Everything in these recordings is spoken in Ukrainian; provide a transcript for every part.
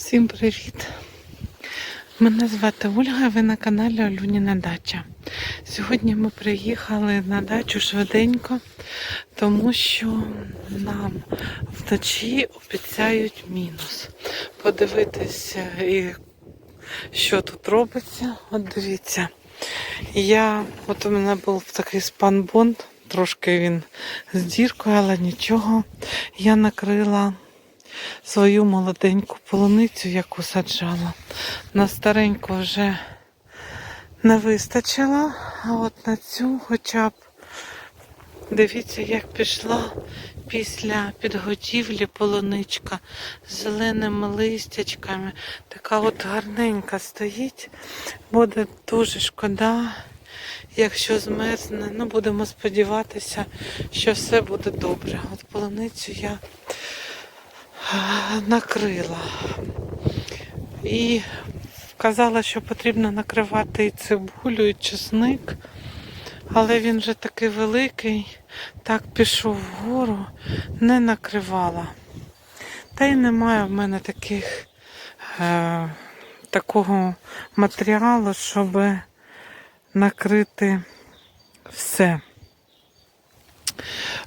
Всім привіт! Мене звати Ольга, ви на каналі Олюніна Дача. Сьогодні ми приїхали на дачу швиденько, тому що нам вночі обіцяють мінус. Подивитися, що тут робиться. От дивіться. Я, от у мене був такий спанбонд, трошки він з діркою, але нічого. Я накрила свою молоденьку полуницю, яку саджала. На стареньку вже не вистачило, а от на цю хоча б дивіться, як пішла після підготівлі полуничка з зеленими листячками. Така от гарненька стоїть. Буде дуже шкода. Якщо змерзне, ну будемо сподіватися, що все буде добре. От полуницю я накрила. І казала, що потрібно накривати і цибулю, і чесник, але він вже такий великий, так пішов вгору, не накривала. Та й немає в мене таких, е, такого матеріалу, щоб накрити все.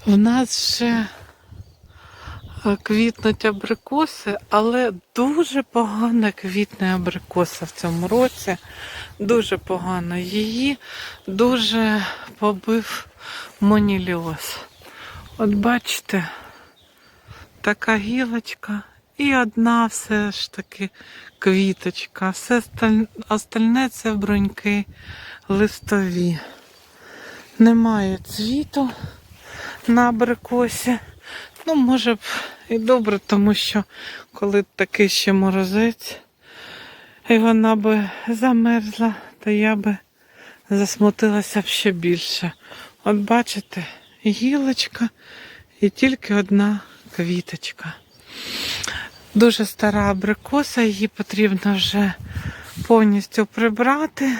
В нас ще квітнуть абрикоси, але дуже погано квітне абрикоса в цьому році. Дуже погано. Її дуже побив моніліоз. От бачите, така гілочка і одна все ж таки квіточка. Все остальне це бруньки листові. Немає цвіту на абрикосі. Ну, може б і добре, тому що коли такий ще морозець, і вона би замерзла, то я би засмутилася б ще більше. От бачите, гілочка і тільки одна квіточка. Дуже стара абрикоса, її потрібно вже повністю прибрати.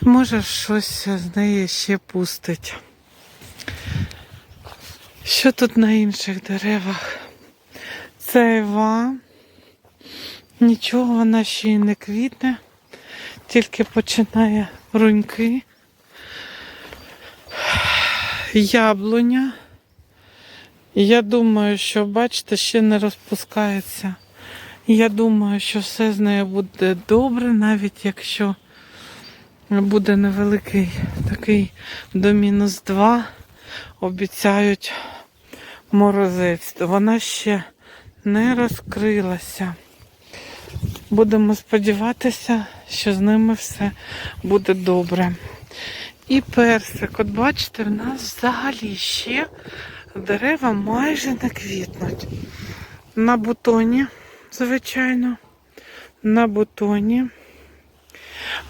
Може, щось з неї ще пустить. Що тут на інших деревах? Це Ева. Нічого вона ще й не квітне, тільки починає бруньки. Яблуня. Я думаю, що, бачите, ще не розпускається. Я думаю, що все з нею буде добре, навіть якщо буде невеликий такий до мінус 2, обіцяють морозець. Вона ще не розкрилася. Будемо сподіватися, що з ними все буде добре. І персик, от бачите, в нас взагалі ще дерева майже не квітнуть. На бутоні, звичайно, на бутоні,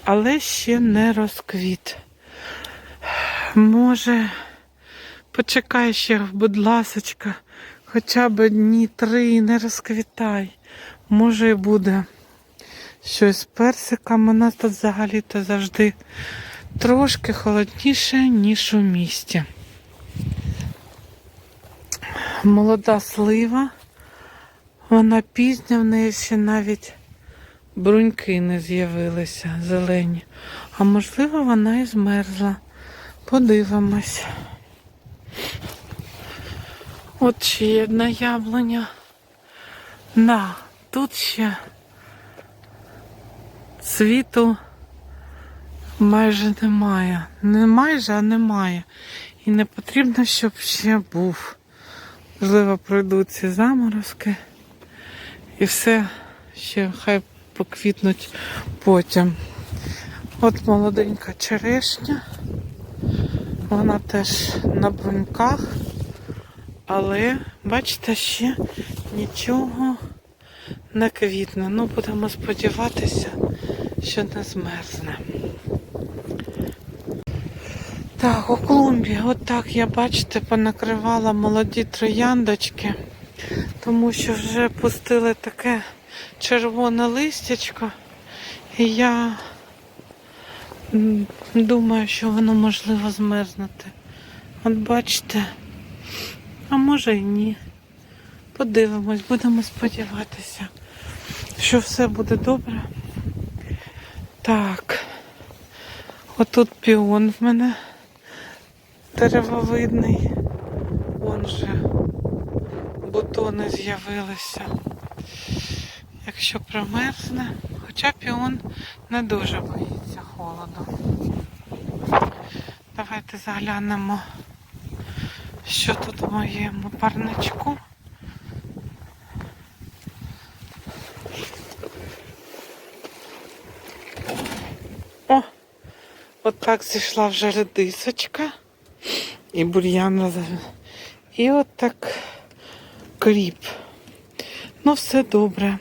але ще не розквіт. Може, Почекай ще, будь ласочка, хоча б дні три не розквітай. Може і буде щось з персиком. У нас тут взагалі-то завжди трошки холодніше, ніж у місті. Молода слива, вона пізня, в неї ще навіть бруньки не з'явилися зелені. А можливо, вона і змерзла. Подивимось. От ще одна яблуня. На, тут ще світу майже немає. Не майже, а немає. І не потрібно, щоб ще був. Можливо, пройдуть ці заморозки. І все ще хай поквітнуть потім. От молоденька черешня. Вона теж на бруньках. Але, бачите, ще нічого не квітне. Ну, будемо сподіватися, що не змерзне. Так, у клумбі, от я, бачите, понакривала молоді трояндочки, тому що вже пустили таке червоне листячко. І я думаю, що воно можливо змерзнути. От бачите. А може і ні. Подивимось, будемо сподіватися, що все буде добре. Так. Отут піон в мене деревовидний. Вон же бутони з'явилися. Якщо промерзне, хоча піон не дуже боїться холоду. Давайте заглянемо, що тут в моєму парничку. О! От зійшла вже редисочка. І бур'яна. за- І от так кріп. Ну, все добре.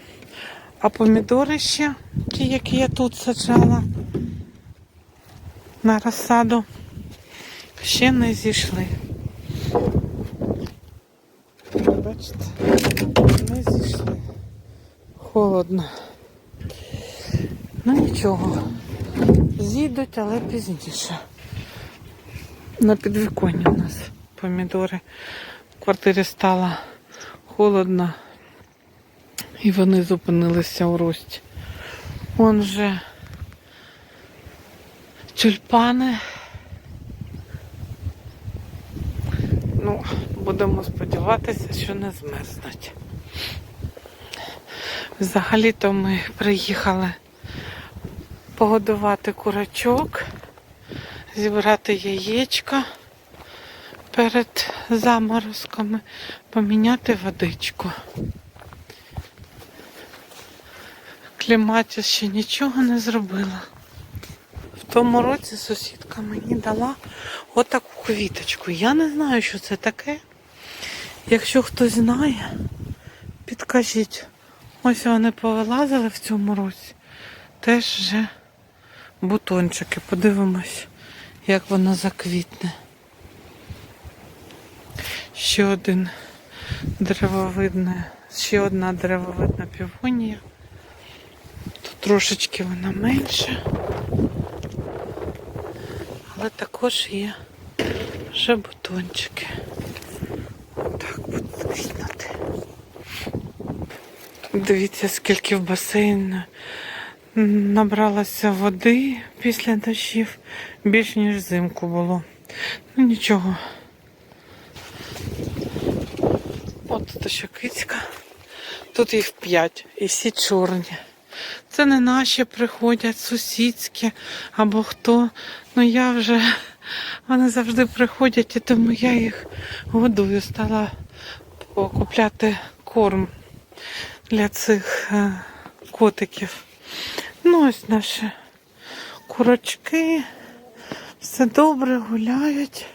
А помідори ще, ті, які я тут саджала на розсаду, ще не зійшли. Бачите, не зійшли. Холодно. Ну нічого. Зійдуть, але пізніше. На підвіконні у нас помідори. В квартирі стало холодно. І вони зупинилися у рості. Вон же тюльпани. Ну, будемо сподіватися, що не змерзнуть. Взагалі-то ми приїхали погодувати курачок, зібрати яєчка перед заморозками, поміняти водичку. Кліматіс ще нічого не зробила. В тому році сусідка мені дала отаку квіточку. Я не знаю, що це таке. Якщо хтось знає, підкажіть. Ось вони повилазили в цьому році. Теж вже бутончики. Подивимось, як воно заквітне. Ще один деревовидне, ще одна деревовидна півонія. Тут трошечки вона менша. Але також є вже бутончики. Отак будуть квітнути. Дивіться, скільки в басейн набралося води після дощів. Більш ніж взимку було. Ну нічого. От тут ще кицька. Тут їх п'ять і всі чорні. Це не наші приходять, сусідські або хто. Ну я вже вони завжди приходять, і тому я їх годую. Стала купляти корм для цих е, котиків. Ну, ось наші курочки. Все добре, гуляють.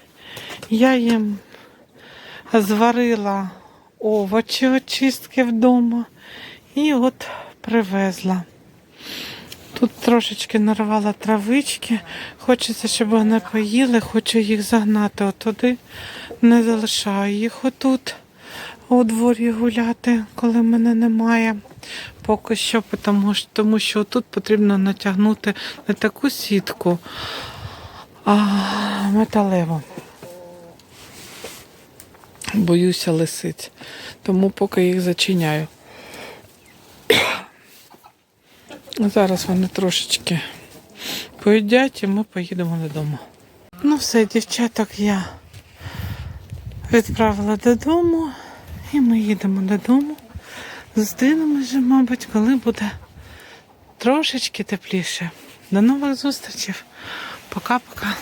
Я їм зварила овочі очистки вдома і от привезла. Тут трошечки нарвала травички. Хочеться, щоб вони поїли, хочу їх загнати отуди. Не залишаю їх отут у дворі гуляти, коли мене немає. Поки що, тому що, тому що тут потрібно натягнути не таку сітку, а металеву. Боюся лисиць, тому поки їх зачиняю. Зараз вони трошечки поїдять і ми поїдемо додому. Ну все, дівчаток я відправила додому і ми їдемо додому. Вже, мабуть, коли буде трошечки тепліше. До нових зустрічей. Пока-пока.